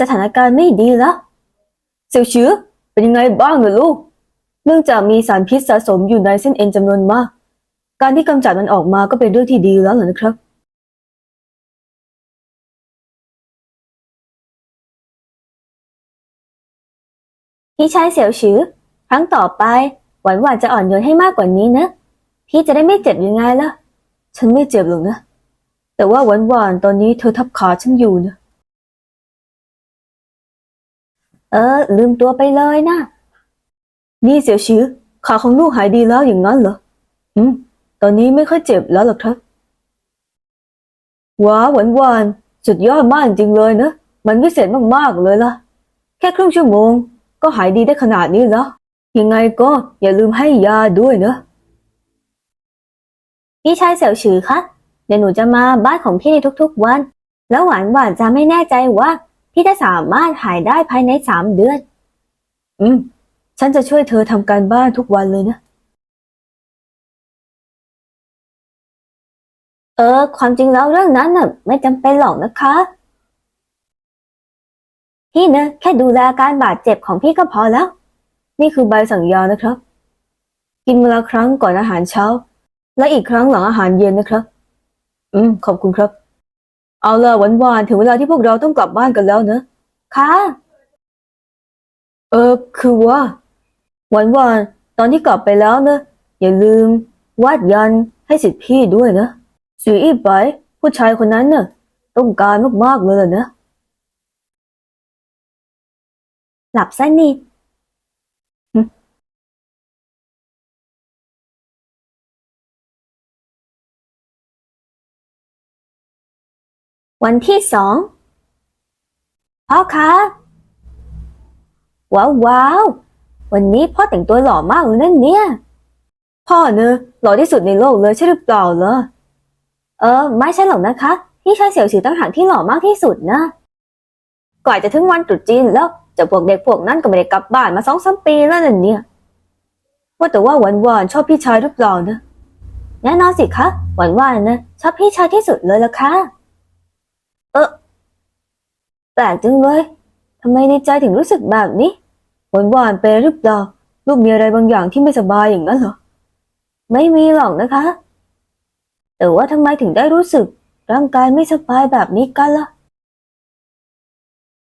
สถานการณ์ไม่ดีแล้วเสี่ยวชือเป็นยังไงบ้างเหรอลูก เนื่องจากมีสารพิษสะสมอยู่ในเส้นเอ็นจำนวนมาก การที่กำจัดมันออกมาก็เป็นเรื่องที่ดีแล้วเหรอนะครับ พี่ชายเสี่ยวชือครั้งต่อไป หวานหวานจะอ่อนโยนให้มากกว่านี้นะ พี่จะได้ไม่เจ็บยังไงล่ะ ฉันไม่เจ็บหรอกนะ แต่ว่าหวานหวานตอนนี้เธอทับขาฉันอยู่นะ เออ ลืมตัวไปเลยนะ นี่เสี่ยวชือขาของลูกหายดีแล้วอย่างนั้นเหรอ อืม ตอนนี้ไม่ค่อยเจ็บแล้วหรอกครับ ว้าหวานหวานสุดยอดมากจริงเลยนะ มันวิเศษมากๆเลยล่ะ แค่ครึ่งชั่วโมง ก็หายดีได้ขนาดนี้แล้ว ยังไงก็อย่าลืมให้ยาด้วยนะ พี่ชายเสี่ยวฉือคะ เดี๋ยวหนูจะมาบ้านของพี่ในทุกๆวัน แล้วหวานหวานจะไม่แน่ใจว่า พี่จะสามารถหายได้ภายในสามเดือน อืม ฉันจะช่วยเธอทำการบ้านทุกวันเลยนะ เออ ความจริงแล้วเรื่องนั้นน่ะ ไม่จำเป็นหรอกนะคะ พี่นะแค่ดูแลอาการบาดเจ็บของพี่ก็พอแล้ว นี่คือใบสั่งยานะครับ กินมื้อละครั้งก่อนอาหารเช้า และอีกครั้งหลังอาหารเย็นนะครับ อืม ขอบคุณครับ เอาละหวานวานๆถึงเวลาที่พวกเราต้องกลับบ้านกันแล้วนะค่ะ เออคือว่าหวานวานๆตอนที่กลับไปแล้วนะอย่าลืม วาดยันให้สิทธิ์พี่ด้วยนะสืออีไปผู้ชายคนนั้นน่ะต้องการมากๆเลยนะ หลับสนิท วันที่สองพ่อคะว้าวว้าววันนี้พ่อแต่งตัวหล่อมากเลยนั่นเนี่ย พ่อเนอะหล่อที่สุดในโลกเลยใช่หรือเปล่าเหรอเออ ไม่ใช่หรอกนะคะพี่ชายเสี่ยวสือตั้งหากที่หล่อมากที่สุดนะก่อนจะถึงวันตรุษจีนแล้วจะพวกเด็กพวกนั้นก็ไม่ได้กลับบ้านมาสองสามปีแล้วนั่นเนี่ย ว่าแต่ว่าหวานหวานชอบพี่ชายหรือเปล่านะแน่นอนสิคะหวานหวานนะชอบพี่ชายที่สุดเลยละค่ะ แปลกจังเลยทำไมในใจถึงรู้สึกแบบนี้หวานหวานๆไปหรือเปล่าลูกมีอะไรบางอย่างที่ไม่สบายอย่างนั้นเหรอ ไม่มีหรอกนะคะ แต่ว่าทำไมถึงได้รู้สึกร่างกายไม่สบายแบบนี้กันล่ะ